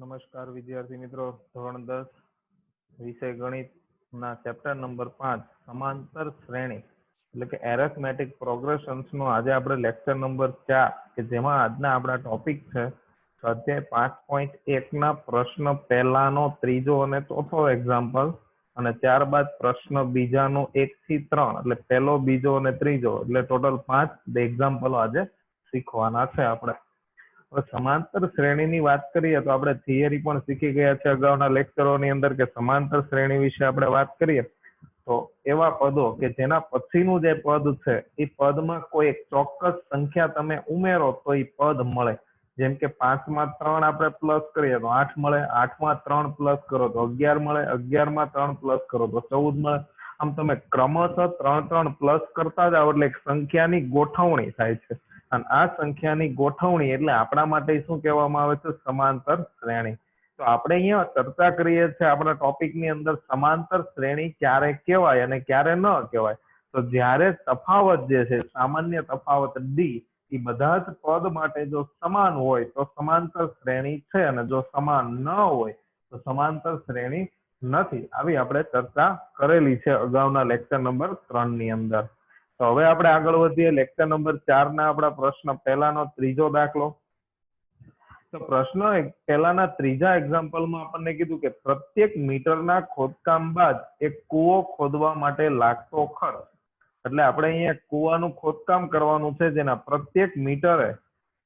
નમસ્કાર વિદ્યાર્થી મિત્રો, ધોરણ દસ, વિષય ગણિતના ચેપ્ટર નંબર પાંચ, સમાંતર શ્રેણી, એટલે કે એરેથમેટિક પ્રોગ્રેશન્સ નો આજે આપણે લેક્ચર નંબર ચાર, કે જેમાં આજના આપણા ટોપિક છે સ્વાધ્યાય પાંચ પોઈન્ટ એકના પ્રશ્ન પહેલાનો, ત્રીજો અને ચોથો એક્ઝામ્પલ અને ત્યારબાદ પ્રશ્ન બીજાનો એક થી ત્રણ, એટલે પહેલો, બીજો અને ત્રીજો, એટલે ટોટલ પાંચ એક્ઝામ્પલો આજે શીખવાના છે આપણે. સમાંતર શ્રેણીની વાત કરીએ તો આપણે થિયરી પણ શીખી ગયા છે અગાઉના લેક્ચરોની અંદર કે સમાંતર શ્રેણી વિશે આપણે વાત કરીએ તો એવા પદો કે જેના પછીનું જે પદ છે, એ પદમાં કોઈ એક ચોક્કસ સંખ્યા તમે ઉમેરો તો એ પદ મળે. જેમ કે પાંચમાં ત્રણ આપણે પ્લસ કરીએ તો આઠ મળે, આઠમાં ત્રણ પ્લસ કરો તો અગિયાર મળે, અગિયારમાં ત્રણ પ્લસ કરો તો ચૌદ મળે. આમ તમે ક્રમશઃ ત્રણ ત્રણ પ્લસ કરતા જાઓ એટલે એક સંખ્યાની ગોઠવણી થાય છે. અને આ સંખ્યાની ગોઠવણી એટલે આપણા માટે શું કહેવામાં આવે છે? સમાંતર શ્રેણી. તો આપણે અહીંયા ચર્ચા કરીએ છીએ આપણા ટોપિકની અંદર સમાંતર શ્રેણી ક્યારે કહેવાય અને ક્યારે ન કહેવાય. તો જ્યારે તફાવત જે છે, સામાન્ય તફાવત ડી એ બધા જ પદ માટે જો સમાન હોય તો સમાંતર શ્રેણી છે અને જો સમાન ન હોય તો સમાંતર શ્રેણી નથી. આવી આપણે ચર્ચા કરેલી છે અગાઉના લેક્ચર નંબર ત્રણની અંદર. તો હવે આપણે આગળ વધીએ. લેક્ચર નંબર ચાર ના આપણા પ્રશ્ન. પહેલાનો, ત્રીજો દાખલો. તો પ્રશ્ન પહેલાના ત્રીજા એક્ઝામ્પલમાં આપણને કીધું કે પ્રત્યેક મીટરના ખોદકામ બાદ એક કૂવો ખોદવા માટે લાગતો ખર્ચ. એટલે આપણે અહીંયા કૂવાનું ખોદકામ કરવાનું છે, જેના પ્રત્યેક મીટરે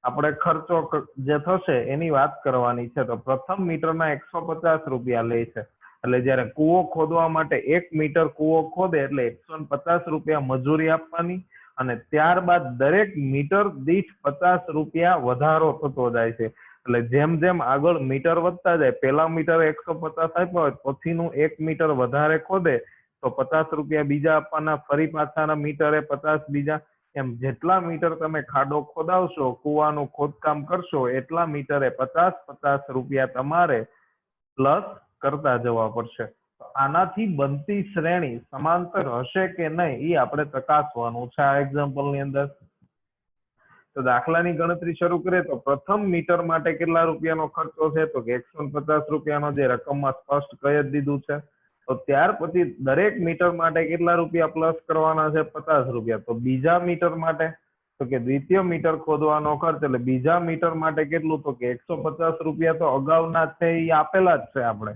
આપણે ખર્ચો જે થશે એની વાત કરવાની છે. તો પ્રથમ મીટરના એકસો પચાસ રૂપિયા લે છે. એટલે જયારે કૂવો ખોદવા માટે એક મીટર કૂવો ખોદે એટલે એકસો પચાસ રૂપિયા મજૂરી આપવાની અને ત્યારબાદ દરેક મીટર દીઠ પચાસ રૂપિયા વધારો થતો જાય છે. એટલે જેમ જેમ આગળ મીટર વધતા જાય પેલા મીટર એકસો પચાસ આપ્યા હોય, પછીનું એક મીટર વધારે ખોદે, તો પચાસ રૂપિયા બીજા આપવાના, ફરી પાછાના મીટરે પચાસ બીજા. એમ જેટલા મીટર તમે ખાડો ખોદાવશો, કૂવાનું ખોદકામ કરશો, એટલા મીટરે પચાસ પચાસ રૂપિયા તમારે, પ્લસ કરતા જવા પડશે. આનાથી બનતી શ્રેણી સમાંતર હશે કે નહીં એ આપણે ચકાસવાનું છે આ એક્ઝામ્પલની અંદર. તો દાખલાની ગણતરી શરૂ કરીએ તો પ્રથમ મીટર માટે કેટલા રૂપિયાનો ખર્ચો છે? તો કે એકસો પચાસ રૂપિયાનો જે રકમમાં સ્પષ્ટ કહી જ દીધું છે. તો ત્યાર પછી દરેક મીટર માટે કેટલા રૂપિયા પ્લસ કરવાના છે? પચાસ રૂપિયા. તો બીજા મીટર માટે તો કે દ્વિતીય મીટર ખોદવાનો ખર્ચ. એટલે બીજા મીટર માટે કેટલું? તો કે એકસો પચાસ રૂપિયા. તો અગાઉના છે એ આપેલા જ છે આપણે.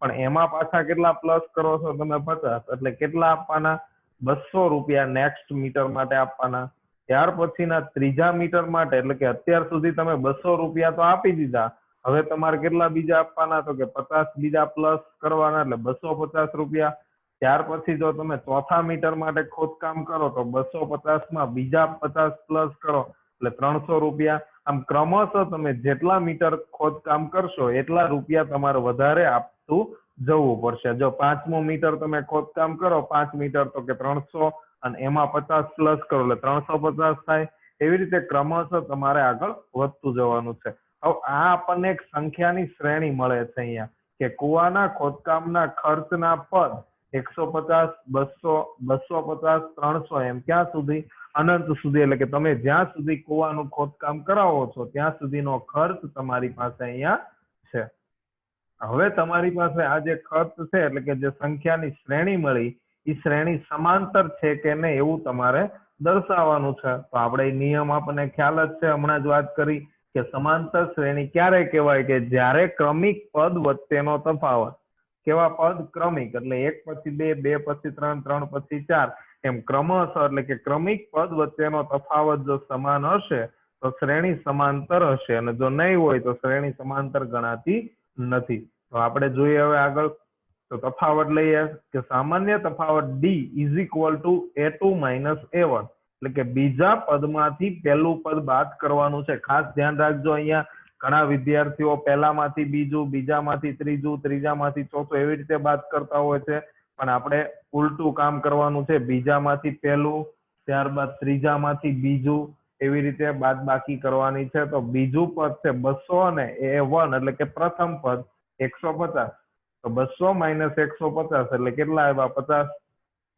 પણ એમાં પાછા કેટલા પ્લસ કરો છો તમે પચાસ? એટલે કેટલા આપવાના? બસો રૂપિયા નેક્સ્ટ મીટર માટે આપવાના. ત્યાર પછીના ત્રીજા મીટર માટે, એટલે કે અત્યાર સુધી તમે બસો રૂપિયા તો આપી દીધા. હવે તમારે કેટલા બીજા આપવાના? તો કે પચાસ બીજા પ્લસ કરવાના, એટલે બસો પચાસ રૂપિયા. ત્યાર પછી જો તમે ચોથા મીટર માટે ખોદકામ કરો, તો બસો પચાસમાં બીજા પચાસ પ્લસ કરો, એટલે ત્રણસો રૂપિયા. આમ ક્રમશઃ તમે જેટલા મીટર ખોદકામ કરશો, એટલા રૂપિયા તમારે વધારે આપતું જવું પડશે. જો પાંચમું મીટર તમે ખોદકામ કરો, પાંચ મીટર તો કે ત્રણસો અને એમાં પચાસ પ્લસ કરો, એટલે ત્રણસો પચાસ થાય. એવી રીતે ક્રમશઃ તમારે આગળ વધતું જવાનું છે. હવે આ આપણને એક સંખ્યાની શ્રેણી મળે છે અહીંયા કે કુવાના ખોદકામના ખર્ચના પદ એકસો પચાસ, બસો બસો પચાસ, ત્રણસો એમ ક્યાં સુધી? અનંત સુધી. એટલે કે તમે જ્યાં સુધી કુવાનું ખોદકામ કરાવો છો, ત્યાં સુધીનો ખર્ચ તમારી પાસે અહીંયા છે. હવે તમારી પાસે આ જે ખર્ચ છે, એટલે કે જે સંખ્યાની શ્રેણી મળી એ શ્રેણી સમાંતર છે કે નહીં એવું તમારે દર્શાવવાનું છે. તો આપણે નિયમ આપણને ખ્યાલ જ છે. હમણાં જ વાત કરી કે સમાંતર શ્રેણી ક્યારે કહેવાય કે જ્યારે ક્રમિક પદ વચ્ચેનો તફાવત. કેવા પદ? ક્રમિક. એટલે એક પછી બે બે પછી ત્રણ ત્રણ પછી ચાર. એમ ક્રમશ એટલે કે ક્રમિક પદ વચ્ચેનો તફાવત જો સમાન હશે, તો શ્રેણી સમાંતર હશે. અને જો નહીં હોય તો શ્રેણી સમાંતર ગણાતી નથી. તો આપણે જોઈએ હવે આગળ તો તફાવત લઈએ કે સામાન્ય તફાવત D is equal to A two minus A one એટલે કે બીજા પદમાંથી પહેલું પદ બાદ કરવાનું છે. ખાસ ધ્યાન રાખજો અહીંયા. ઘણા વિદ્યાર્થીઓ પહેલામાંથી બીજું, બીજામાંથી ત્રીજું, ત્રીજામાંથી ચોથું એવી રીતે બાદ કરતા હોય છે. પણ આપણે ઉલટું કામ કરવાનું છે. બીજામાંથી પહેલું, ત્યારબાદ ત્રીજામાંથી બીજું એવી રીતે બાદ બાકી કરવાની છે. તો બીજું પદ છે બસો અને એ વન, એટલે કે પ્રથમ પદ એકસો પચાસ. તો બસો માઇનસ એકસો પચાસ, એટલે કેટલા આવ્યા? પચાસ.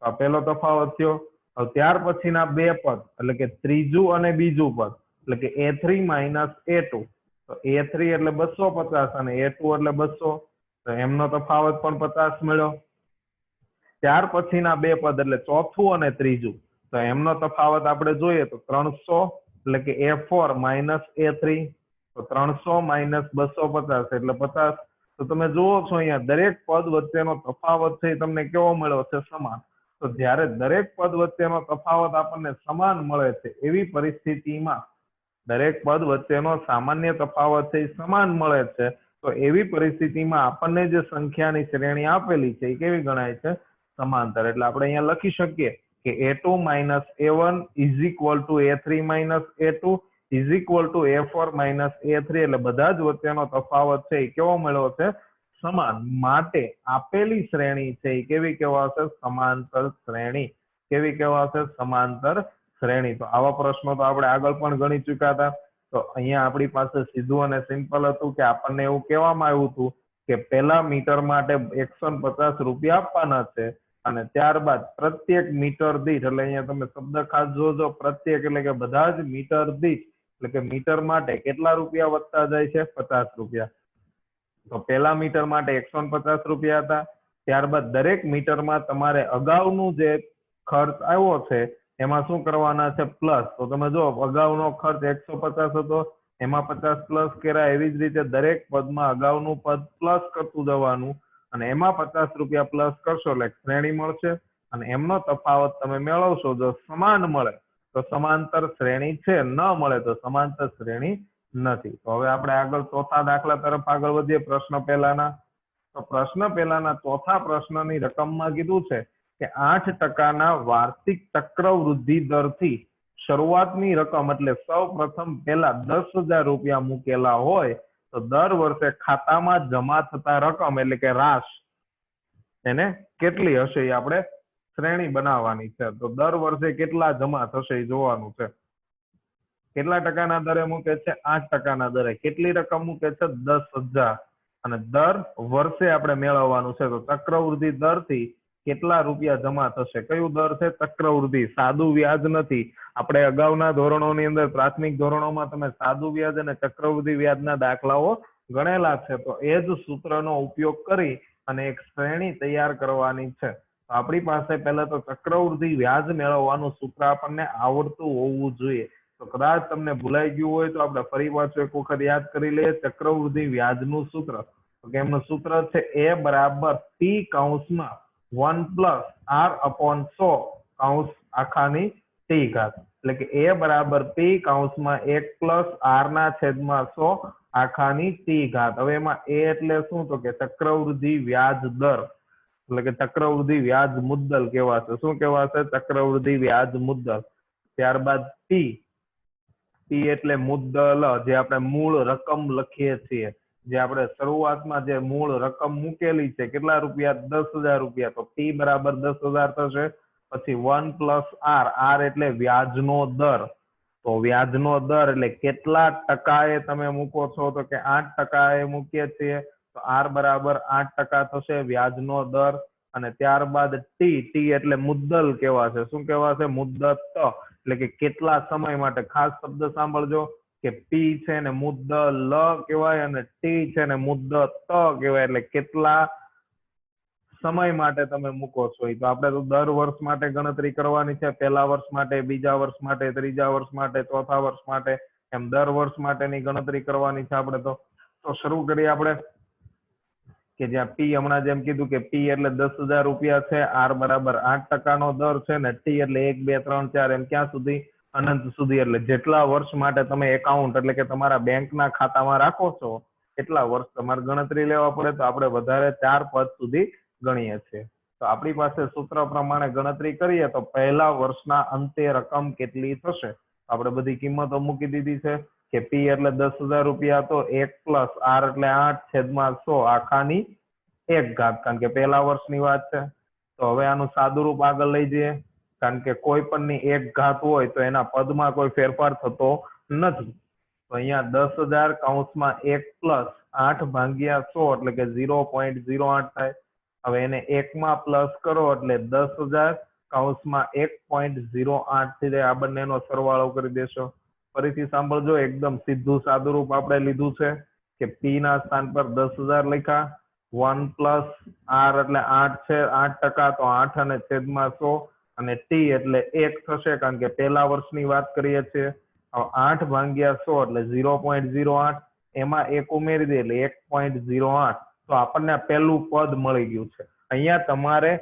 આ તફાવત થયો. ત્યાર પછીના બે પદ, એટલે કે ત્રીજું અને બીજું પદ, એટલે કે A three minus A two. તો એ થ્રી એટલે બસો પચાસ અને એ ટુ એટલે બસો. તો એમનો તફાવત પણ પચાસ મળ્યો. ત્યાર પછીના બે પદ, એટલે ચોથું અને ત્રીજું. તો એમનો તફાવત આપણે જોઈએ તો ત્રણસો એટલે કે A four minus A three તો ત્રણસો માઇનસ બસો પચાસ એટલે પચાસ. તો તમે જુઓ છો અહીંયા, દરેક પદ વચ્ચેનો તફાવત છે તમને કેવો મળ્યો છે? સમાન. તો જ્યારે દરેક પદ વચ્ચેનો તફાવત આપણને સમાન મળે છે એવી પરિસ્થિતિમાં દરેક પદ વચ્ચેનો સામાન્ય તફાવત છે સમાન મળે છે. તો એવી પરિસ્થિતિમાં આપણને જે સંખ્યાની શ્રેણી આપેલી છે એ કેવી ગણાય છે? સમાંતર. એટલે આપણે અહીંયા લખી શકીએ. કે A two minus A one is equal to A three minus A two is equal to A four minus A three એટલે બધા જ વચ્ચેનો તફાવત છે, એ કેવો મળ્યો છે સમાન. માટે આપેલી શ્રેણી છે, એ કેવી કહેવાશે? સમાંતર શ્રેણી. કેવી કહેવાશે? સમાંતર શ્રેણી. તો આવા પ્રશ્નો તો આપણે આગળ પણ ગણી ચૂક્યા હતા. તો અહીંયા આપણી પાસે સીધું અને સિમ્પલ હતું કે આપણને એવું કહેવામાં આવ્યું હતું કે પહેલા મીટર માટે એકસો પચાસ રૂપિયા આપવાના છે. અને ત્યારબાદ પ્રત્યેક મીટર દીઠ, એટલે અહીંયા તમે શબ્દ ખાસ જોજો, પ્રત્યેક એટલે કે બધા જ મીટર દીઠ, એટલે કે મીટર માટે કેટલા રૂપિયા વધતા જાય છે? પચાસ રૂપિયા. તો પહેલા મીટર માટે એકસો પચાસ રૂપિયા હતા. ત્યારબાદ દરેક મીટરમાં તમારે અગાઉનું જે ખર્ચ આવ્યો છે, એમાં શું કરવાના છે? પ્લસ. તો તમે જો અગાઉનો ખર્ચ એકસો પચાસ હતો, એમાં પચાસ પ્લસ કર્યા. એવી જ રીતે દરેક પદમાં અગાઉનું પદ પ્લસ કરતું જવાનું. અને એમાં પચાસ રૂપિયા પ્લસ કરશો એટલે શ્રેણી મળશે. અને એમનો તફાવત તમે મેળવશો જો સમાન મળે, તો સમાંતર શ્રેણી છે, ન મળે તો સમાંતર શ્રેણી નથી. તો હવે આપણે આગળ ચોથા દાખલા તરફ આગળ વધીએ, પ્રશ્ન પહેલાના. તો પ્રશ્ન પહેલાના ચોથા પ્રશ્નની રકમમાં કીધું છે કે આઠ ટકાના વાર્ષિક ચક્રવૃદ્ધિ દરથી શરૂઆતની રકમ એટલે સૌ પ્રથમ પહેલા દસ હજાર રૂપિયા મૂકેલા હોય તો દર વર્ષે ખાતામાં જમા થતા રકમ એટલે કે રાશ એને કેટલી હશે એ આપણે શ્રેણી બનાવવાની છે. તો દર વર્ષે કેટલા જમા થશે એ જોવાનું છે. કેટલા ટકાના દરે મૂકે છે? આઠ ટકાના દરે. કેટલી રકમ મૂકે છે? દસ હજાર. અને દર વર્ષે આપણે મેળવવાનું છે. તો ચક્રવૃદ્ધિ દરથી કેટલા રૂપિયા જમા થશે? કયું દર છે? ચક્રવૃદ્ધિ, સાદું વ્યાજ નથી. આપણે અગાઉના ધોરણોની અંદર પ્રાથમિક ધોરણોમાં તમે સાદું વ્યાજ અને ચક્રવૃદ્ધિ વ્યાજના દાખલાઓ ગણેલા છે. તો એ જ સૂત્રનો ઉપયોગ કરી અને એક શ્રેણી તૈયાર કરવાની છે. આપણી પાસે પહેલા તો ચક્રવૃદ્ધિ વ્યાજ મેળવવાનું સૂત્ર આપણને આવડતું હોવું જોઈએ. તો કદાચ તમને ભૂલાઈ ગયું હોય તો આપણે ફરી પાછું એક વખત યાદ કરી લઈએ ચક્રવૃદ્ધિ વ્યાજનું સૂત્ર. તો કે એમનું સૂત્ર છે એ બરાબર ટી કૌંસમાં વન પ્લસ આર અપોન સો કૌંસ આખાની ટી ઘાત. એટલે કે એ બરાબર પી કૌંસમાં એક પ્લસ આર ના છેદમાં સો આખાની ટી ઘાત. હવે એમાં એ એટલે શું? તો કે ચક્રવૃદ્ધિ વ્યાજ દર. એટલે કે ચક્રવૃદ્ધિ વ્યાજ મુદ્દલ કહેવાશે. શું કહેવાશે? ચક્રવૃદ્ધિ વ્યાજ મુદ્દલ. ત્યારબાદ ટી ટી એટલે મુદ્દલ, જે આપણે મૂળ રકમ લખીએ છીએ. જે આપણે શરૂઆતમાં જે મૂળ રકમ મૂકેલી છે, કેટલા રૂપિયા? દસ હજાર રૂપિયા. તો પી બરાબર દસ હજાર થશે. પછી વન પ્લસ આર. આર એટલે વ્યાજનો દર. તો વ્યાજનો દર એટલે કેટલા ટકાએ તમે મૂકો છો? તો કે આઠ ટકાએ મૂકીએ છીએ. તો આર બરાબર આઠ ટકા થશે વ્યાજનો દર. અને ત્યારબાદ ટી ટી એટલે મુદ્દલ કહેવાશે શું કહેવાશે મુદ્દત. એટલે કે કેટલા સમય માટે? ખાસ શબ્દ સાંભળજો. કે પી છે ને મુદ્દ લ કહેવાય અને ટી છે ને મુદ્દ ત કહેવાય. એટલે કેટલા સમય માટે તમે મૂકો છો તો આપણે તો દર વર્ષ માટે ગણતરી કરવાની છે. પહેલા વર્ષ માટે, બીજા વર્ષ માટે, ત્રીજા વર્ષ માટે, ચોથા વર્ષ માટે, એમ દર વર્ષ માટેની ગણતરી કરવાની છે આપણે તો. તો શરૂ કરીએ આપણે કે જ્યાં પી હમણાં જેમ કીધું કે પી એટલે દસ હજાર રૂપિયા છે. આર બરાબર આઠ ટકાનો દર છે ને ટી એટલે એક, બે, ત્રણ, ચાર, એમ ક્યાં સુધી અનંત સુધી. એટલે જેટલા વર્ષ માટે તમે એકાઉન્ટ એટલે કે તમારા બેંકના ખાતામાં રાખો છો, એટલા વર્ષ તમારે ગણતરી લેવા પડે. તો આપણે વધારે ચાર પદ સુધી ગણીએ છીએ. તો આપણી પાસે સૂત્ર પ્રમાણે ગણતરી કરીએ તો પહેલા વર્ષના અંતે રકમ કેટલી થશે? આપણે બધી કિંમતો મૂકી દીધી છે કે પી એટલે દસ હજાર રૂપિયા તો એક પ્લસ આર એટલે આઠ છેદમાં સો આખાની એક ઘાત. કારણ કે પહેલા વર્ષની વાત છે. તો હવે આનું સાદું રૂપ આગળ લઈ જઈએ. કારણ કે કોઈ પણની એક ઘાત હોય તો એના પદમાં કોઈ ફેરફાર થતો નથી. તો અહીંયા દસ હજાર કૌંસમાં એક પ્લસ આઠ ભાગ્યા સો એટલે કે ઝીરો પોઈન્ટ ઝીરો આઠ થાય. હવે એને એકમાં પ્લસ કરો એટલે દસ હજાર કૌંસમાં એક પોઈન્ટ ઝીરો આઠથી આ બંનેનો સરવાળો કરી દેશો. ફરીથી સાંભળજો, એકદમ સીધું સાદું રૂપ આપણે લીધું છે કે પી ના સ્થાન પર દસ હજાર લખ્યા. વન પ્લસ આર એટલે આઠ છે, આઠ ટકા, તો આઠ અને છેદમાં સો. અને ટી એટલે એક થશે કારણ કે પહેલા વર્ષની વાત કરીએ છીએ. આઠ ભાગ્યા સો એટલે ઝીરો પોઈન્ટ ઝીરો આઠ. એમાં એક ઉમેરી દે એટલે એક પોઈન્ટ ઝીરો આઠ. તો આપણને પહેલું પદ મળી ગયું છે. અહીંયા તમારે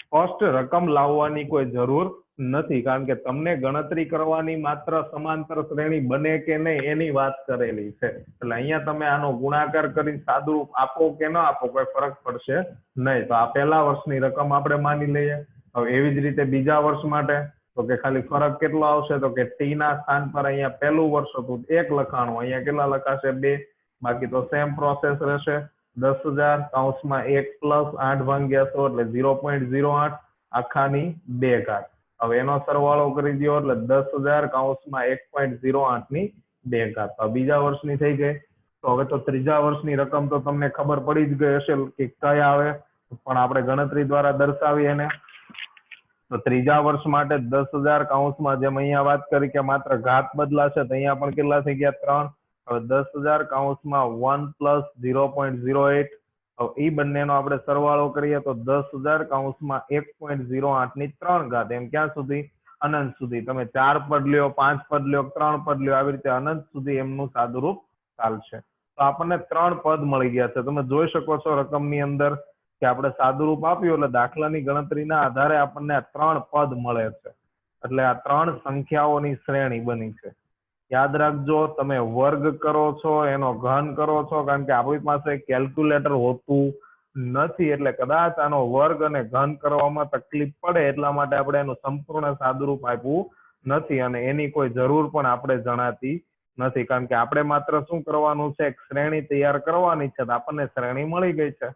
સ્પષ્ટ રકમ લાવવાની કોઈ જરૂર નથી કારણ કે તમને ગણતરી કરવાની માત્ર સમાંતર શ્રેણી બને કે નહીં એની વાત કરેલી છે. એટલે અહીંયા તમે આનો ગુણાકાર કરી સાદું આપો કે ન આપો કોઈ ફરક પડશે નહીં. તો આ પહેલા વર્ષની રકમ આપણે માની લઈએ. હવે એવી જ રીતે બીજા વર્ષ માટે, તો કે ખાલી ફરક કેટલો આવશે? તો કે ટી ના સ્થાન પર અહીંયા પહેલું વર્ષ હતું, એક લખાણું, અહીંયા કેટલા લખાશે? બે. બાકી તો સેમ પ્રોસેસ રહેશે. દસ હજાર કૌંસમાં એક પ્લસ આઠ ભાંગ્યા સો એટલે ઝીરો પોઈન્ટ ઝીરો આઠ, આખાની બે ઘાત. હવે એનો સરવાળો કરી દો એટલે દસ હજાર કૌંસમાં એક પોઈન્ટ ઝીરો આઠની બે ઘાત. બીજા વર્ષની થઈ ગઈ. તો હવે તો ત્રીજા વર્ષની રકમ તો તમને ખબર પડી જ ગઈ હશે કે કઈ આવે. પણ આપણે ગણતરી દ્વારા દર્શાવી એને તો ત્રીજા વર્ષ માટે દસ હજાર કૌંસમાં જેમ અહીંયા વાત કરી કે માત્ર ઘાત બદલાશે, તો અહીંયા પણ કેટલા થઈ ગયા? ત્રણ. હવે દસ હજાર કૌંસમાં one plus zero point zero eight. હવે એ બંનેનો આપણે સરવાળો કરીએ તો દસ હજાર કૌંસમાં એક પોઈન્ટ ઝીરો આઠની ત્રણ ઘાત. એમ ક્યાં સુધી? અનંત સુધી. તમે ચાર પદ લ્યો, પાંચ પદ લ્યો, ત્રણ પદ લ્યો, આવી રીતે અનંત સુધી એમનું સાદુરૂપ ચાલશે. તો આપણને ત્રણ પદ મળી ગયા છે. તમે જોઈ શકો છો રકમની અંદર કે આપણે સાદુરૂપ આપ્યું એટલે દાખલાની ગણતરીના આધારે આપણને ત્રણ પદ મળે છે. એટલે આ ત્રણ સંખ્યાઓની શ્રેણી બની છે. યાદ રાખજો, તમે વર્ગ કરો છો, એનો ઘન કરો છો, કારણ કે આપણી પાસે કેલ્ક્યુલેટર હોતું નથી, એટલે કદાચ આનો વર્ગ અને ઘન કરવામાં તકલીફ પડે એટલા માટે આપણે એનું સંપૂર્ણ સાદુરૂપ આપ્યું નથી અને એની કોઈ જરૂર પણ આપણે જણાતી નથી. કારણ કે આપણે માત્ર શું કરવાનું છે? એક શ્રેણી તૈયાર કરવાની છે આપણને શ્રેણી મળી ગઈ છે.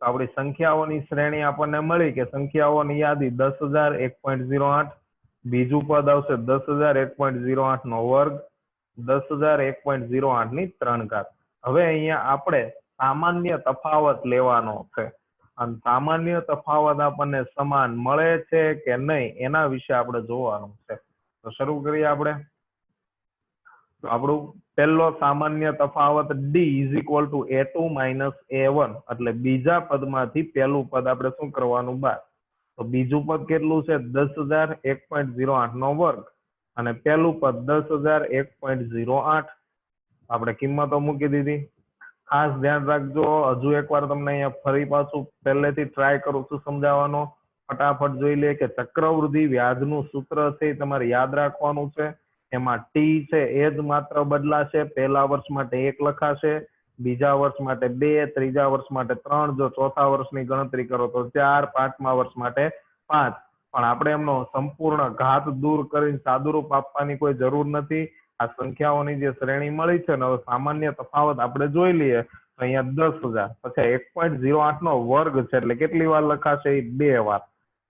તો આપણી સંખ્યાઓની શ્રેણી આપણને મળી કે સંખ્યાઓની યાદી દસ હજાર એક પોઈન્ટ ઝીરો આઠ, બીજું પદ આવશે દસ હજાર એક પોઈન્ટ ઝીરો આઠ નો વર્ગ, દસ હજાર એક પોઈન્ટ ઝીરો આઠની ત્રણ ઘાત. હવે અહીંયા આપણે સામાન્ય તફાવત લેવાનો છે. અને સામાન્ય તફાવત આપણને સમાન મળે છે કે નહીં એના વિશે આપણે જોવાનું છે. તો શરૂ કરીએ આપણે. આપણું પહેલો સામાન્ય તફાવત D is equal to A two minus A one એટલે બીજા પદમાંથી પહેલું પદ આપણે શું કરવાનું બાદ તો બીજું પદ કેટલું છે? દસ હજાર એક પોઈન્ટ ઝીરો આઠ નો વર્ગ. અને પહેલું પદ દસ હજાર એક પોઈન્ટ ઝીરો આઠ. આપણે કિંમતો મૂકી દીધી. ખાસ ધ્યાન રાખજો, હજુ એકવાર તમને અહીંયા ફરી પાછું પહેલેથી ટ્રાય કરું છું સમજાવવાનો. ફટાફટ જોઈ લે કે ચક્રવૃદ્ધિ વ્યાજનું સૂત્ર છે તમારે યાદ રાખવાનું છે. એમાં ટી છે એ જ માત્ર બદલાશે. પહેલા વર્ષ માટે એક લખાશે, બીજા વર્ષ માટે બે, ત્રીજા વર્ષ માટે ત્રણ. જો ચોથા વર્ષની ગણતરી કરો તો ચાર, પાંચમા વર્ષ માટે પાંચ. પણ આપણે એમનો સંપૂર્ણ ઘાત દૂર કરીને સાદુરૂપ આપવાની કોઈ જરૂર નથી. આ સંખ્યાઓની જે શ્રેણી મળી છે ને, હવે સામાન્ય તફાવત આપણે જોઈ લઈએ તો અહીંયા દસ હજાર. પછી એક પોઈન્ટ ઝીરો આઠ નો વર્ગ છે એટલે કેટલી વાર લખાશે એ બે વાર.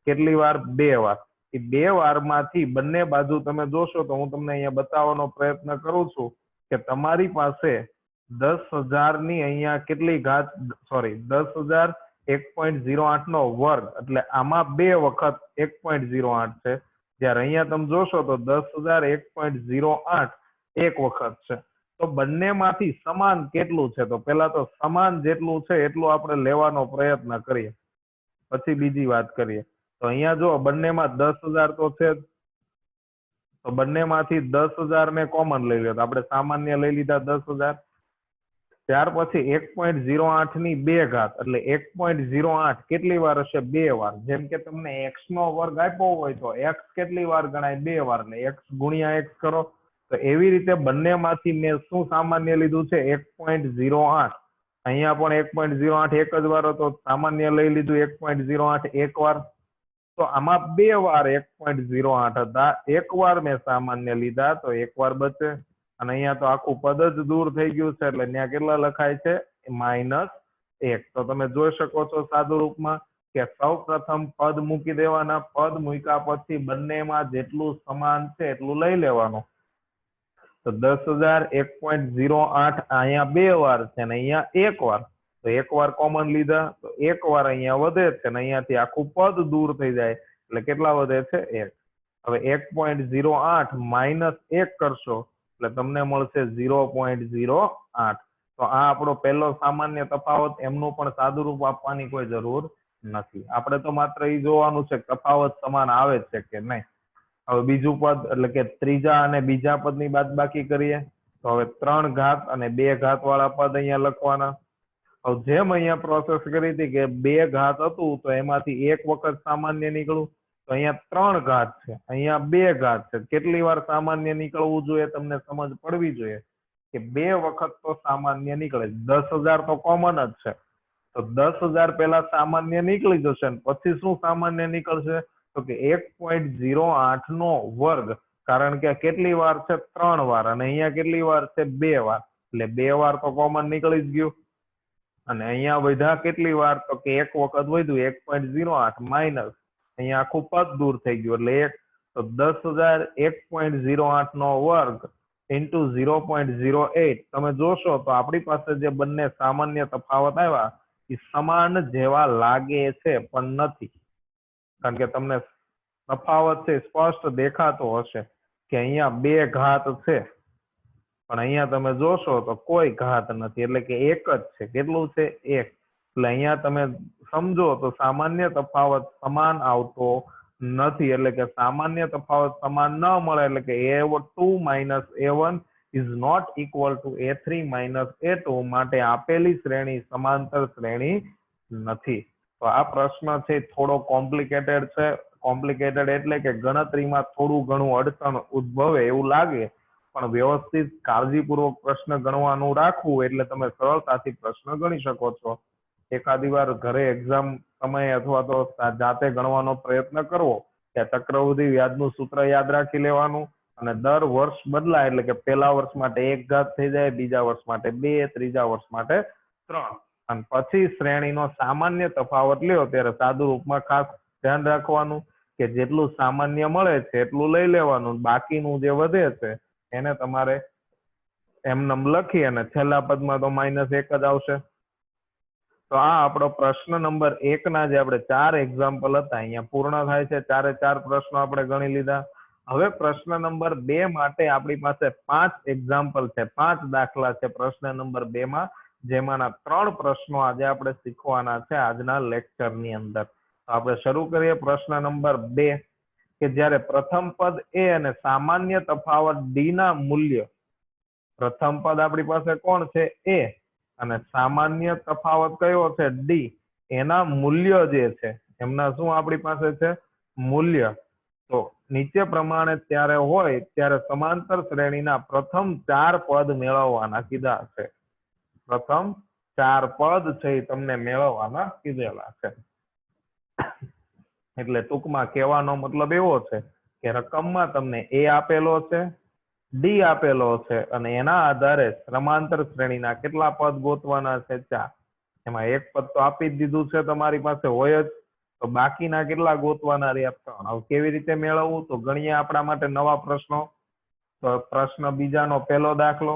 કેટલી વાર? બે વાર. એ બે વારમાંથી બંને બાજુ તમે જોશો તો હું તમને અહીંયા બતાવવાનો પ્રયત્ન કરું છું કે તમારી પાસે દસ હજારની અહીંયા કેટલી ઘાત સોરી દસ હજાર એક પોઈન્ટ ઝીરો આઠ નો વર્ગ, એટલે આમાં બે વખત એક પોઈન્ટ ઝીરો આઠ છે. જ્યારે અહીંયા તમે જોશો તો દસ હજાર એક પોઈન્ટ ઝીરો આઠ એક વખત છે. તો બંનેમાંથી સમાન કેટલું છે? તો પેલા તો સમાન જેટલું છે એટલું આપણે લેવાનો પ્રયત્ન કરીએ. પછી બીજી વાત કરીએ. તો અહીંયા જો બંનેમાં દસ હજાર તો છે તો તો બંનેમાંથી દસ હજાર ને કોમન લઈ લો આપણે સામાન્ય લઈ લીધા દસ હજાર. ત્યાર પછી એક પોઈન્ટ ઝીરો આઠની બે ઘાત, એટલે એક પોઈન્ટ ઝીરો આઠ કેટલી વાર હશે? બે વાર. જેમ કે તમને એક્સ નો વર્ગ આપ્યો હોય તો એક્સ કેટલી વાર ગણાય? બે વાર. ને એક્સ ગુણ્યા એક્સ કરો. તો એવી રીતે બંનેમાંથી મેં શું સામાન્ય લીધું છે? એક પોઈન્ટ ઝીરો આઠ. અહીંયા પણ એક પોઈન્ટ ઝીરો આઠ એક જ વાર હતો. સામાન્ય લઈ લીધું એક પોઈન્ટ ઝીરો આઠ એક વાર. તો આમાં બે વાર એક પોઈન્ટ ઝીરો આઠ હતા. એક વાર મેં સામાન્ય લીધા તો એક વાર બચે. અને અહીંયા તો આખું પદ જ દૂર થઈ ગયું છે, એટલે ત્યાં કેટલા લખાય છે? માઇનસ એક. તો તમે જોઈ શકો છો સાદુ રૂપમાં કે સૌ પ્રથમ પદ મૂકી દેવાના. પદ મૂક્યા પછી બંનેમાં જેટલું સમાન છે એટલું લઈ લેવાનું. તો દસ હજાર એક પોઈન્ટ ઝીરો આઠ અહીંયા બે વાર છે ને અહીંયા એક વાર. તો એક વાર કોમન લીધા, તો એક વાર અહીંયા વધે છે ને અહીંયાથી આખું પદ દૂર થઈ જાય એટલે કેટલા વધે છે? એક. હવે એક પોઈન્ટ ઝીરો આઠ માઇનસ એક કરશો એટલે તમને મળશે ઝીરો પોઈન્ટ ઝીરો આઠ. તો આ આપણો પહેલો સામાન્ય તફાવત, એમનું પણ સાદુરૂપ આપવાની કોઈ જરૂર નથી. આપણે તો માત્ર એ જોવાનું છે તફાવત સમાન આવે છે કે નહીં. હવે બીજું પદ, એટલે કે ત્રીજા અને બીજા પદની બાદબાકી કરીએ. તો હવે ત્રણ ઘાત અને બે ઘાત વાળા પદ અહીંયા લખવાના. જેમ અહીંયા પ્રોસેસ કરી હતી કે બે ઘાત હતું, તો એમાંથી એક વખત સામાન્ય નીકળું તો અહીંયા ત્રણ ઘાત છે. અહીંયા બે ઘાત છે. કેટલી વાર સામાન્ય નીકળવું જોઈએ તમને સમજ પડવી જોઈએ કે બે વખત તો સામાન્ય નીકળે. દસ હજાર તો કોમન જ છે. તો દસ હજાર પહેલા સામાન્ય નીકળી જશે પછી શું સામાન્ય નીકળશે? તો કે એક પોઈન્ટ ઝીરો આઠ નો વર્ગ, કારણ કે કેટલી વાર છે? ત્રણ વાર. અને અહીંયા કેટલી વાર છે? બે વાર. એટલે બે વાર તો કોમન નીકળી જ ગયું. અને અહીંયા વધ્યા કેટલી વાર? તો કે એક વખત વધ્યું, એક પોઈન્ટ ઝીરો આઠ માઇનસ અહીંયા આખું પદ દૂર થઈ ગયું, એટલે એક, તો દસ હજાર એક પોઈન્ટ ઝીરો આઠ નો વર્ગ into zero point zero eight તમે જોશો તો આપણી પાસે જે બંને સામાન્ય તફાવત આવ્યા, એ સમાન જેવા લાગે છે, પણ નથી. કારણ કે તમને તફાવત છે સ્પષ્ટ દેખાતો હશે કે અહીંયા બે ઘાત છે. પણ અહીંયા તમે જોશો તો કોઈ ઘાત નથી. એટલે કે એક જ છે. કેટલું છે? એક. એટલે અહીંયા તમે સમજો તો સામાન્ય તફાવત સમાન આવતો નથી. એટલે કે સામાન્ય તફાવત સમાન ન મળે. એટલે કે a two minus a one is not equal to a three minus a two માટે આપેલી શ્રેણી સમાંતર શ્રેણી નથી. તો આ પ્રશ્ન છે, થોડો કોમ્પ્લિકેટેડ છે. કોમ્પ્લિકેટેડ એટલે કે ગણતરીમાં થોડું ઘણું અડચણ ઉદ્ભવે એવું લાગે. પણ વ્યવસ્થિત કાળજીપૂર્વક પ્રશ્ન ગણવાનું રાખવું એટલે તમે સરળતાથી પ્રશ્ન ગણી શકો છો. એકાદી વાર ઘરે એક્ઝામ સમયે અથવા તો જાતે ગણવાનો પ્રયત્ન કરવો. ત્યાં ચક્રવૃદ્ધિ વ્યાજનું સૂત્ર યાદ રાખી લેવાનું અને દર વર્ષ બદલાય એટલે કે પહેલા વર્ષ માટે એક ઘાત થઈ જાય, બીજા વર્ષ માટે બે, ત્રીજા વર્ષ માટે ત્રણ. અને પછી શ્રેણીનો સામાન્ય તફાવત લ્યો ત્યારે સાદુ રૂપમાં ખાસ ધ્યાન રાખવાનું કે જેટલું સામાન્ય મળે છે એટલું લઈ લેવાનું. બાકીનું જે વધે છે એને તમારે એમનેમ લખી અને છેલ્લા પદમાં તો માઇનસ એક જ આવશે. તો આ આપણો પ્રશ્ન નંબર એક ના જે આપણે ચાર એક્ઝામ્પલ હતા, અહીંયા પૂર્ણ થાય છે. ચારે ચાર પ્રશ્નો આપણે ગણી લીધા. હવે પ્રશ્ન નંબર બે માટે આપણી પાસે પાંચ એક્ઝામ્પલ છે, પાંચ દાખલા છે પ્રશ્ન નંબર બે માં, જેમાંના ત્રણ પ્રશ્નો આજે આપણે શીખવાના છે આજના લેક્ચરની અંદર. આપણે શરૂ કરીએ પ્રશ્ન નંબર બે. કે જ્યારે પ્રથમ પદ એ અને સામાન્ય તફાવત ડી ના મૂલ્ય, પ્રથમ પદ આપણી પાસે કોણ છે? એ અને સામાન્ય તફાવત કયો છે? ડી એના મૂલ્ય જે છે, એમના શું આપણી પાસે છે? મૂલ્ય. તો નીચે પ્રમાણે ત્યારે હોય, ત્યારે સમાંતર શ્રેણીના પ્રથમ ચાર પદ મેળવવાના કીધા છે. પ્રથમ ચાર પદ છે તમને મેળવવાના કીધેલા છે. એટલે ટૂંકમાં કહેવાનો મતલબ એવો છે કે રકમમાં તમને એ આપેલો છે ડી આપેલો છે અને એના આધારે સમાંતર શ્રેણીના કેટલા પદ ગોતવાના છે ચાર. એમાં એક પદ તો આપી જ દીધું છે તમારી પાસે હોય જ. તો બાકીના કેટલા ગોતવાના રહ્યા? ત્રણ. હવે કેવી રીતે મેળવવું? તો ગણીએ આપણા માટે નવા પ્રશ્નો. તો પ્રશ્ન બીજાનો પહેલો દાખલો,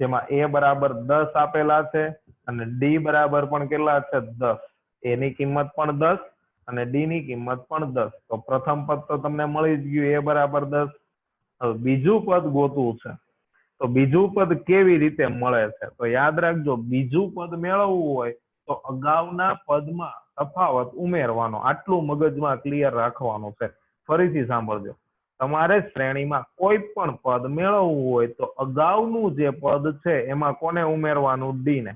જેમાં એ બરાબર દસ આપેલા છે અને ડી બરાબર પણ કેટલા છે? દસ. એની કિંમત પણ દસ અને ડી ની કિંમત પણ દસ. તો પ્રથમ પદ તો તમને મળી જ ગયું, એ બરાબર દસ. બીજું પદ ગોતવું છે. તો બીજું પદ કેવી રીતે મળે છે? તો યાદ રાખજો, બીજું પદ મેળવવું હોય તો અગાઉના પદમાં તફાવત ઉમેરવાનો, આટલું મગજમાં ક્લિયર રાખવાનું છે. ફરીથી સાંભળજો. તમારે શ્રેણીમાં કોઈ પણ પદ મેળવવું હોય તો અગાઉનું જે પદ છે, એમાં કોને ઉમેરવાનું? ડી ને.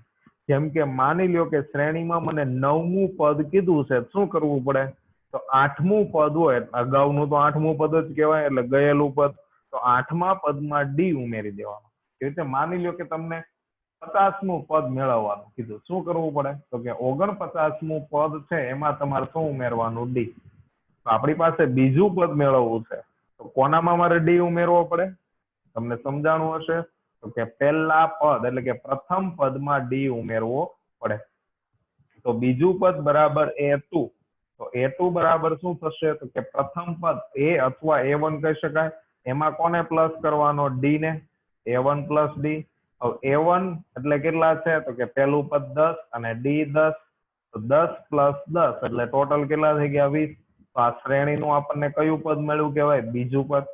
જેમ કે માની લ્યો કે શ્રેણીમાં મને નવમું પદ કીધું છે, શું કરવું પડે? તો આઠમું પદ હોય, અગાઉનું તો આઠમું પદ જ કહેવાય, એટલે ગયેલું પદ. તો આઠમા પદમાં ડી ઉમેરી દેવાનું. એ રીતે માની લ્યો કે તમને પચાસમું પદ મેળવવાનું કીધું. શું કરવું પડે? તો કે ઓગણપચાસમું પદ છે, એમાં તમારે શું ઉમેરવાનું? ડી તો આપણી પાસે બીજું પદ મેળવવું છે. તો કોનામાં મારે ડી ઉમેરવો પડે? તમને સમજાણું હશે? તો કે પહેલા પદ એટલે કે પ્રથમ પદમાં ડી ઉમેરવો પડે. તો બીજું પદ બરાબર એ ટુ. તો એ ટુ બરાબર શું થશે? તો કે પ્રથમ પદ એ અથવા એ વન કહી શકાય. એમાં કોને પ્લસ કરવાનો? ડી ને. A one plus d. હવે એ વન એટલે કેટલા છે? તો કે પહેલું પદ દસ અને ડી દસ. તો દસ પ્લસ દસ એટલે ટોટલ કેટલા થઈ ગયા? વીસ. તો આ શ્રેણીનું આપણને કયું પદ મળ્યું કહેવાય? બીજું પદ.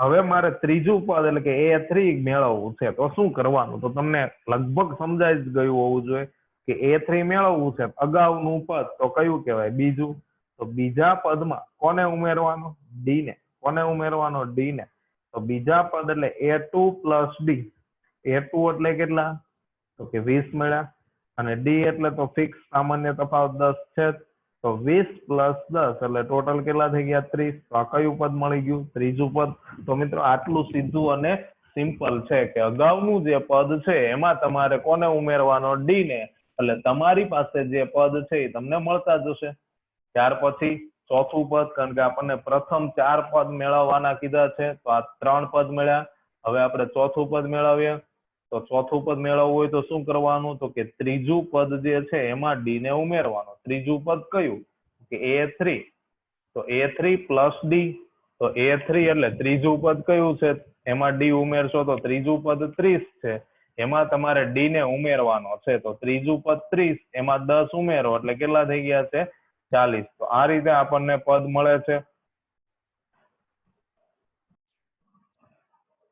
હવે મારે ત્રીજું પદ એટલે કે એ થ્રી મેળવવું છે. તો શું કરવાનું? તો તમને લગભગ સમજાઈ જ ગયું હોવું જોઈએ કે એ થ્રી મેળવવું છે. અગાઉનું પદ તો કયું કહેવાય? બીજું? તો બીજા પદમાં કોને ઉમેરવાનો? ડી ને. કોને ઉમેરવાનો? ડી ને. તો બીજા પદ એટલે a two plus d a two એટલે કેટલા? તો કે વીસ મળ્યા. અને ડી એટલે તો ફિક્સ સામાન્ય તફાવત દસ છે. તો વીસ પ્લસ દસ એટલે ટોટલ કેટલા થઈ ગયા? ત્રીસ. તો આ કયું પદ મળી ગયું? ત્રીજું પદ. તો મિત્રો આટલું સીધું અને સિમ્પલ છે કે અગાઉનું જે પદ છે, એમાં તમારે કોને ઉમેરવાનો? ડી ને. એટલે તમારી પાસે જે પદ છે એ તમને મળતા જશે. ત્યાર પછી ચોથું પદ, કારણ કે આપણને પ્રથમ ચાર પદ મેળવવાના કીધા છે, તો આ ત્રણ પદ મળ્યા. હવે આપણે ચોથું પદ મેળવીએ. તો ચોથું પદ મેળવવું હોય તો શું કરવાનું? તો કે ત્રીજું પદ જે છે, એમાં ડી ને ઉમેરવાનું. ત્રીજું પદ કયું? કે એ થ્રી તો એ થ્રી પ્લસ ડી તો એ થ્રી એટલે ત્રીજું પદ કયું છે? એમાં ડી ઉમેરશો તો ત્રીજું પદ ત્રીસ છે. એમાં તમારે ડી ને ઉમેરવાનો છે. તો ત્રીજું પદ ત્રીસ, એમાં દસ ઉમેરો. એટલે કેટલા થઈ ગયા છે? ચાલીસ. તો આ રીતે આપણને પદ મળે છે.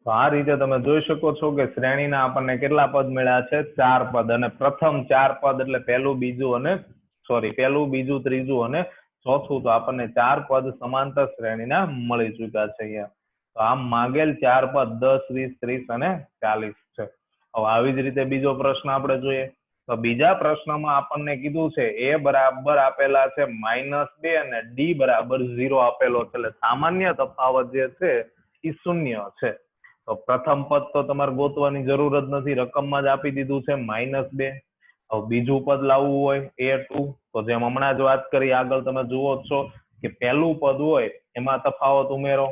તો આ રીતે તમે જોઈ શકો છો કે શ્રેણીના આપણને કેટલા પદ મળ્યા છે? ચાર પદ. અને પ્રથમ ચાર પદ એટલે પહેલું, બીજું અને સોરી પહેલું બીજું, ત્રીજું અને ચોથું તો આપણને ચાર પદ સમાંતર શ્રેણીના મળી ચુક્યા છે અહીંયા. તો આમ માંગેલ ચાર પદ, દસ, વીસ, ત્રીસ અને ચાલીસ છે. હવે આવી જ રીતે બીજો પ્રશ્ન આપણે જોઈએ. તો બીજા પ્રશ્નમાં આપણને કીધું છે, એ બરાબર આપેલા છે માઇનસ બે અને ડી બરાબર ઝીરો આપેલો છે. એટલે સામાન્ય તફાવત જે છે, એ શૂન્ય છે. તો પ્રથમ પદ તો તમારે ગોતવાની જરૂર જ નથી. રકમમાં જ આપી દીધું છે માઇનસ બે. બીજું પદ લાવવું હોય એ ટુ. તો જેમ હમણાં જ વાત કરી, આગળ તમે જુઓ છો કે પહેલું પદ હોય એમાં તફાવત ઉમેરો.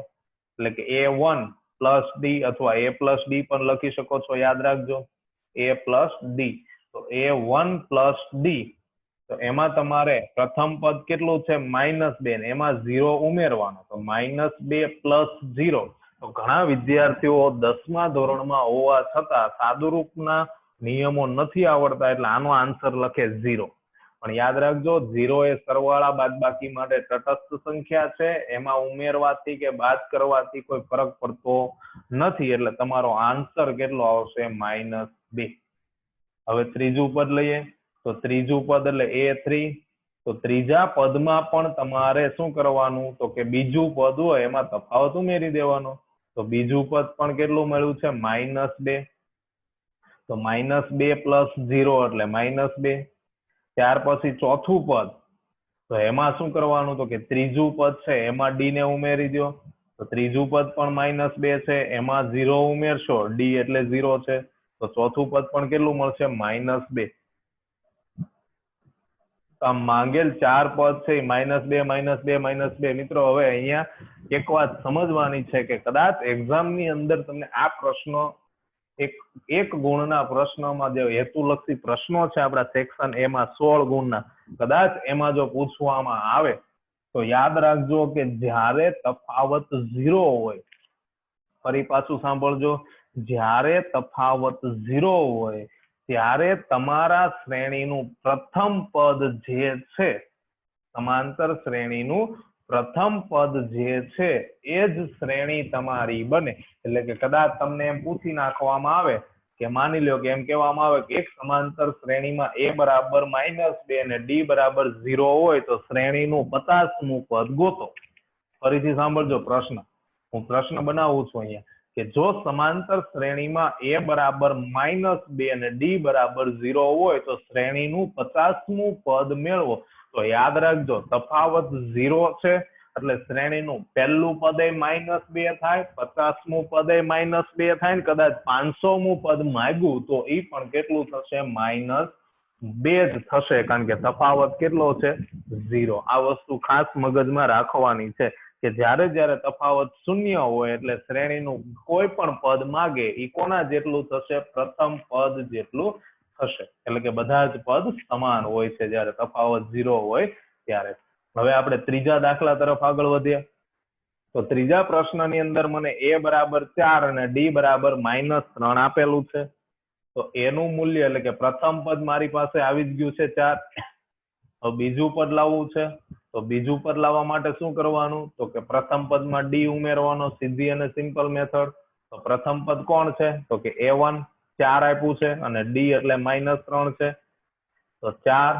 એટલે કે એ વન પ્લસ ડી અથવા એ પ્લસ ડી પણ લખી શકો છો, યાદ રાખજો. A plus d. તો એ વન પ્લસ ડી. તો એમાં તમારે પ્રથમ પદ કેટલું છે? માઇનસ બે. ને એમાં ઝીરો ઉમેરવાનો. તો માઇનસ બે પ્લસ ઝીરો. તો ઘણા વિદ્યાર્થીઓ દસમા ધોરણમાં હોવા છતાં સાદુરૂપના નિયમો નથી આવડતા એટલે આનો આન્સર લખે ઝીરો પણ યાદ રાખજો ઝીરો એ સરવાળા બાદબાકી માટે તટસ્થ સંખ્યા છે. એમાં ઉમેરવાથી કે બાદ કરવાથી કોઈ ફરક પડતો નથી. એટલે તમારો આન્સર કેટલો આવશે? માઇનસ બે. હવે ત્રીજું પદ લઈએ. તો ત્રીજું પદ એટલે એ થ્રી તો ત્રીજા પદમાં પણ તમારે શું કરવાનું? તો કે બીજું પદ હોય, એમાં તફાવત ઉમેરી દેવાનો. તો બીજું પદ પણ કેટલું મળ્યું છે? માઇનસ બે. તો માઇનસ બે પ્લસ ઝીરો એટલે માઇનસ બે. ત્યાર પછી ચોથું પદ. તો એમાં શું કરવાનું? તો કે ત્રીજું પદ છે, એમાં ડી ને ઉમેરી દો તો ત્રીજું પદ પણ માઇનસ બે છે, એમાં ઝીરો ઉમેરશો. ડી એટલે ઝીરો છે. તો ચોથું પદ પણ કેટલું મળશે? માઇનસ બે. આ માંગેલ ચાર પદ છે માઇનસ બે માઇનસ બે માઇનસ બે. મિત્રો, હવે અહીંયા એક વાત સમજવાની છે કે કદાચ એક્ઝામની અંદર તમને આ પ્રશ્નો એક એક ગુણના પ્રશ્નમાં જે હેતુલક્ષી પ્રશ્નો છે આપણા સેક્શન એમાં સોળ ગુણના, કદાચ એમાં જો પૂછવામાં આવે, તો યાદ રાખજો કે જ્યારે તફાવત ઝીરો હોય, ફરી પાછું સાંભળજો, જ્યારે તફાવત ઝીરો હોય, ત્યારે તમારા શ્રેણીનું પ્રથમ પદ જે છે, સમાંતર શ્રેણીનું પ્રથમ પદ જે છે, એ જ શ્રેણી તમારી બને. એટલે કે કદાચ તમને એમ પૂછી નાખવામાં આવે કે માની લો કે એમ કહેવામાં આવે કે એક સમાંતર શ્રેણીમાં એ બરાબર માઇનસ બે અને ડી બરાબર ઝીરો હોય તો શ્રેણીનું પચાસમું પદ ગોતો. ફરીથી સાંભળજો પ્રશ્ન. હું પ્રશ્ન બનાવું છું અહીંયા કે જો સમાંતર શ્રેણીમાં એ બરાબર માઇનસ બે અને ડી બરાબર ઝીરો હોય તો શ્રેણીનું પચાસમું પદ મેળવો. તો યાદ રાખજો, તફાવત ઝીરો છે, એટલે શ્રેણીનું પહેલું પદે માઇનસ બે થાય, પચાસમું પદે માઇનસ બે થાય ને કદાચ પાંચસોમું પદ માગ્યું તો એ પણ કેટલું થશે? માઇનસ બે જ થશે, કારણ કે તફાવત કેટલો છે? ઝીરો. આ વસ્તુ ખાસ મગજમાં રાખવાની છે કે જ્યારે જ્યારે તફાવત શૂન્ય હોય એટલે શ્રેણીનું કોઈ પણ પદ માગે એ કોના જેટલું થશે? પ્રથમ પદ જેટલું થશે. એટલે કે બધા જ પદ સમાન હોય છે. જ્યારે તફાવત ઝીરો હોય ત્યારે. હવે આપણે ત્રીજા દાખલા તરફ આગળ વધીએ. તો ત્રીજા પ્રશ્નની અંદર મને એ બરાબર ચાર અને ડી બરાબર માઇનસ ત્રણ આપેલું છે. તો એનું મૂલ્ય એટલે કે પ્રથમ પદ મારી પાસે આવી જ ગયું છે ચાર. તો બીજું પદ લાવવું છે. તો બીજું પદ લાવવા માટે શું કરવાનું? તો કે પ્રથમ પદમાં ડી ઉમેરવાનો સીધી અને સિમ્પલ મેથડ તો પ્રથમ પદ કોણ છે? તો કે એ વન ચાર આપ્યું છે અને ડી એટલે માઇનસ ત્રણ છે. તો ચાર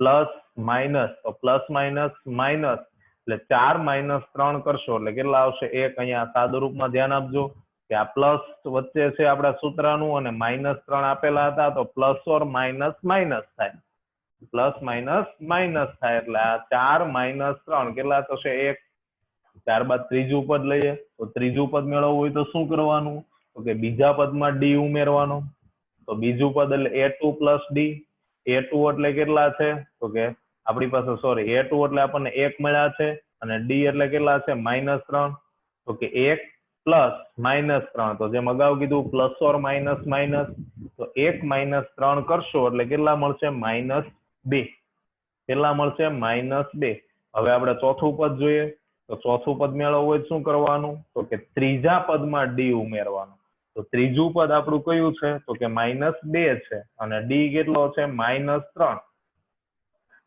પ્લસ માઇનસ તો પ્લસ માઇનસ માઇનસ એટલે ચાર માઇનસ ત્રણ કરશો એટલે કેટલા આવશે? એક અહીંયા સાદુ ધ્યાન આપજો કે આ પ્લસ વચ્ચે છે આપણા સૂત્રનું અને માઇનસ ત્રણ આપેલા હતા, તો પ્લસ ઓર માઇનસ માઇનસ થાય. પ્લસ માઇનસ માઇનસ થાય એટલે આ ચાર માઇનસ ત્રણ કેટલા થશે? એક. ત્યારબાદ ત્રીજું પદ લઈએ. તો ત્રીજું પદ મેળવવું હોય તો શું કરવાનું? તો કે બીજા પદમાં ડી ઉમેરવાનો. તો બીજું પદ એટલે a two plus d a two એટલે કેટલા છે? તો કે આપણી પાસે સોરી એ ટુ એટલે આપણને એક મળ્યા છે અને ડી એટલે કેટલા છે? માઇનસ ત્રણ. તો કે એક પ્લસ માઇનસ ત્રણ. તો જેમ અગાઉ કીધું પ્લસ ઓર માઇનસ માઇનસ તો એક માઇનસ ત્રણ કરશો એટલે કેટલા મળશે? માઇનસ બે. કેટલા મળશે? માઇનસ બે. હવે આપણે ચોથું પદ જોઈએ. તો ચોથું પદ મેળવવું હોય શું કરવાનું? તો કે ત્રીજા પદમાં ડી ઉમેરવાનું. તો ત્રીજું પદ આપણું કયું છે? તો કે માઇનસ બે છે અને ડી કેટલો છે? માઇનસ ત્રણ.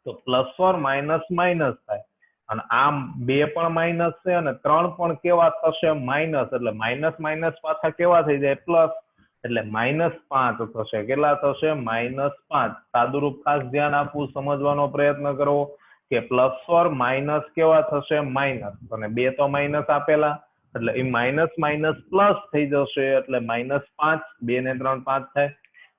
તો પ્લસ ફોર માઇનસ માઇનસ થાય. અને આમ બે પણ માઇનસ છે અને ત્રણ પણ કેવા થશે? માઇનસ. એટલે માઇનસ માઇનસ પાછા કેવા થઈ જાય? પ્લસ. એટલે માઇનસ પાંચ થશે. કેટલા થશે? માઇનસ પાંચ. સાદુરૂપ ખાસ ધ્યાન આપવું, સમજવાનો પ્રયત્ન કરવો કે પ્લસ ફોર માઇનસ કેવા થશે? માઇનસ. અને બે તો માઇનસ આપેલા. એટલે એ માઇનસ માઇનસ પ્લસ થઈ જશે એટલે માઇનસ પાંચ, બે ને ત્રણ પાંચ થાય.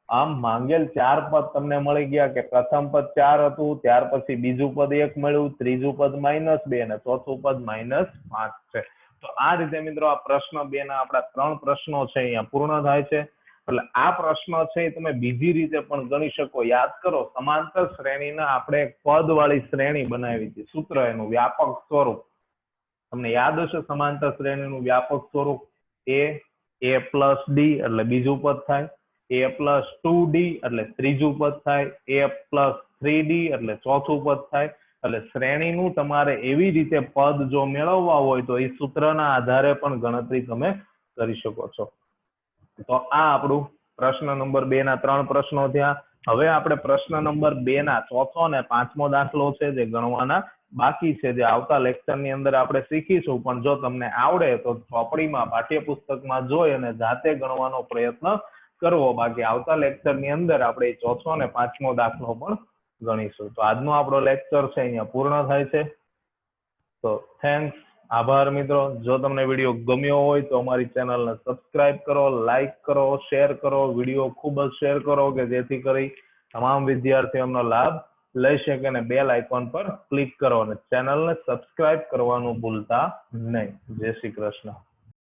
આમ માંગેલ ચાર પદ તમને મળી ગયા કે પ્રથમ પદ ચાર હતું, ત્યાર પછી બીજું પદ એક મળ્યું, ત્રીજું પદ માઇનસ બે અને ચોથું પદ માઇનસ પાંચ છે. તો આ રીતે મિત્રો આ પ્રશ્ન બે ના આપણા ત્રણ પ્રશ્નો છે અહીંયા પૂર્ણ થાય છે. એટલે આ પ્રશ્ન છે એ તમે બીજી રીતે પણ ગણી શકો. યાદ કરો, સમાંતર શ્રેણીના આપણે પદ વાળી શ્રેણી બનાવી હતી. સૂત્ર એનું, વ્યાપક સ્વરૂપ. તમને યાદ હશે સમાંતર શ્રેણીનું વ્યાપક સ્વરૂપ? એ એ પ્લસ ડી એટલે બીજું પદ થાય. એ પ્લસ ટુ ડી એટલે ત્રીજું પદ થાય. એ પ્લસ થ્રી ડી એટલે ચોથું પદ થાય. એટલે શ્રેણીનું તમારે એવી રીતે પદ જો મેળવવા હોય તો એ સૂત્રના આધારે પણ ગણતરી તમે કરી શકો છો. તો આ આપણું પ્રશ્ન નંબર બે ના ત્રણ પ્રશ્નો થયા. હવે આપણે પ્રશ્ન નંબર બે ના ચોથો અને પાંચમો દાખલો છે જે ગણવાના બાકી છે જે આવતા લેક્ચરની અંદર આપણે શીખીશું, પણ જો તમને આવડે તો ચોપડીમાં, પાઠ્યપુસ્તકમાં જોઈ અને જાતે ગણવાનો પ્રયત્ન કરવો. બાકી આવતા લેક્ચરની અંદર આપણે ચોથો અને પાંચમો દાખલો પણ ગણીશું. તો આજનો આપણો લેક્ચર છે, અહીંયા પૂર્ણ થાય છે. તો થેન્ક્સ આભાર મિત્રો. જો તમને વીડિયો ગમ્યો હોય તો અમારી ચેનલને સબસ્ક્રાઇબ કરો લાઇક કરો શેર કરો. વીડિયો ખૂબ જ શેર કરો કે જેથી કરી તમામ વિદ્યાર્થીઓનો લાભ લઈ શકે અને બેલ આઇકોન પર ક્લિક કરો અને ચેનલને સબસ્ક્રાઇબ કરવાનું ભૂલતા નહીં. જય શ્રી કૃષ્ણ.